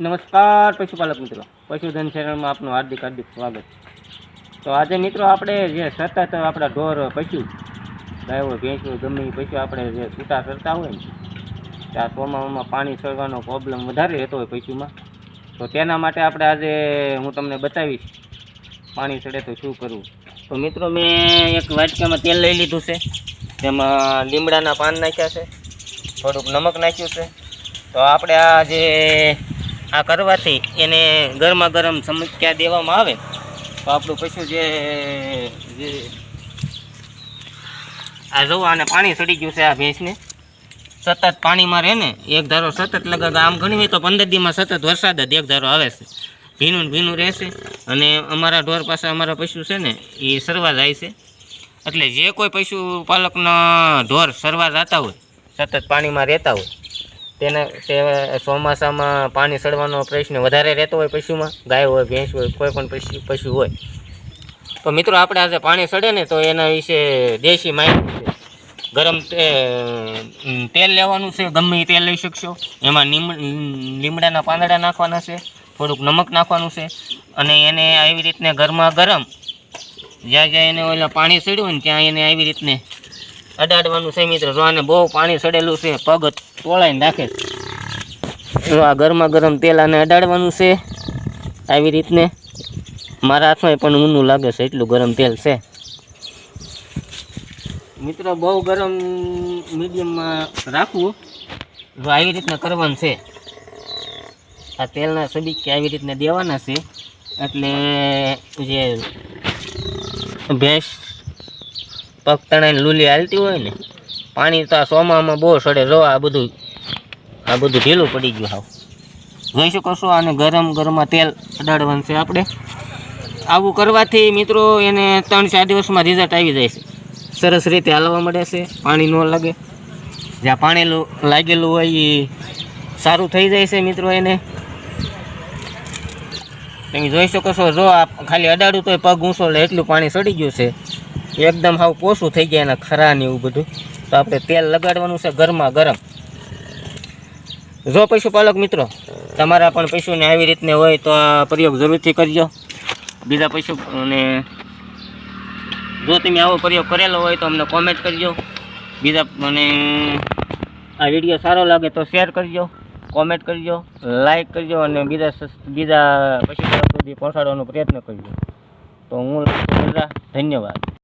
નમસ્કાર પશુપાલક મિત્રો. પશુધન ચેનલમાં આપનું હાર્દિક હાર્દિક સ્વાગત તો આજે મિત્રો આપણે જે સતત આપણા ઢોર, પશુ, ગાયો, ભેંસો ગમે પશુ આપણે જે છૂટા કરતા હોય ને ત્યાં ચોમાસામાં પાણી સળવાનો પ્રોબ્લેમ વધારે રહેતો હોય પશુમાં. તો તેના માટે આપણે આજે હું તમને બતાવીશ પાણી સડે તો શું કરવું. તો મિત્રો મેં એક વાટકામાં તેલ લઈ લીધું છે. તેમાં લીમડાના પાન નાખ્યા છે. થોડુંક નમક નાખ્યું છે. તો આપણે આ જે આ કરવાથી એને ગરમા ગરમ સમસ્યા દેવામાં આવે. તો આપણું પશુ જે આ જોવો, આને પાણી સડી ગયું છે આ ભેંસને. સતત પાણીમાં રહે ને, એક ધારો સતત લગા આમ હોય તો પંદર દીમાં સતત વરસાદ જ એક ધારો આવે છે. ભીનું ભીનું રહેશે અને અમારા ઢોર પાસે અમારા પશુ છે ને, એ સરવા જાય છે. એટલે જે કોઈ પશુપાલકના ઢોર સરવા જતા હોય, સતત પાણીમાં રહેતા હોય તેને તે ચોમાસામાં પાણી સડવાનો પ્રશ્ન વધારે રહેતો હોય પશુમાં, ગાય હોય, ભેંસ હોય, કોઈ પણ પશુ પશુ હોય. તો મિત્રો આપણે આજે પાણી સડે ને તો એના વિશે દેશી માહિતી છે. ગરમ તેલ લેવાનું છે, ગમે તેલ લઈ શકશો. એમાં લીમ લીમડાના પાંદડા નાખવાના છે, થોડુંક નમક નાખવાનું છે અને એને આવી રીતને ગરમા ગરમ, જ્યાં જ્યાં એને ઓલા પાણી સડ્યું ને ત્યાં એને આવી રીતને અડાડવાનું છે મિત્ર. જો આને બહુ પાણી સડેલું છે, પગ તોળાઈને છે જો આ ગરમા ગરમ તેલ આને અડાડવાનું છે, આવી રીતને. મારા હાથમાં પણ ઊનું લાગે છે, એટલું ગરમ તેલ છે. મિત્ર, બહુ ગરમ મીડિયમમાં રાખવું. જો આવી રીતના કરવાનું છે. આ તેલના સબીકે આવી રીતના દેવાના છે. એટલે જે ભેંસ પગ તણાઈને લૂલી હાલતી હોય ને, પાણી તો આ સોમામાં બહુ સડે, જો આ બધું આ બધું ઢીલું પડી ગયું હાવ. જોઈ શકો આને ગરમ ગરમમાં તેલ અડાડવાનું છે આપણે. આવું કરવાથી મિત્રો એને ત્રણ ચાર દિવસમાં રિઝલ્ટ આવી જાય છે. સરસ રીતે હાલવા મળે છે, પાણી ન લાગે. જ્યાં પાણી લાગેલું હોય એ સારું થઈ જાય છે મિત્રો એને. તમે જોઈ શકો છો, જો આ ખાલી અડાડું તો પગ ઊંચો લે, એટલું પાણી સડી ગયું છે. એકદમ હાવ પોસું થઈ ગયા એના ખરા ને એવું બધું. તો આપણે તેલ લગાડવાનું છે ગરમા ગરમ. જો પશુપાલક મિત્રો, તમારા પણ પશુને આવી રીતને હોય તો આ પ્રયોગ જરૂરથી કરજો. બીજા પશુ અને જો તમે આવો પ્રયોગ કરેલો હોય તો અમને કોમેન્ટ કરજો. બીજા અને આ વીડિયો સારો લાગે તો શેર કરજો કોમેન્ટ કરજો લાઈક કરજો અને બીજા બીજા પશુપાલક સુધી પહોંચાડવાનો પ્રયત્ન કરજો. તો હું ધન્યવાદ.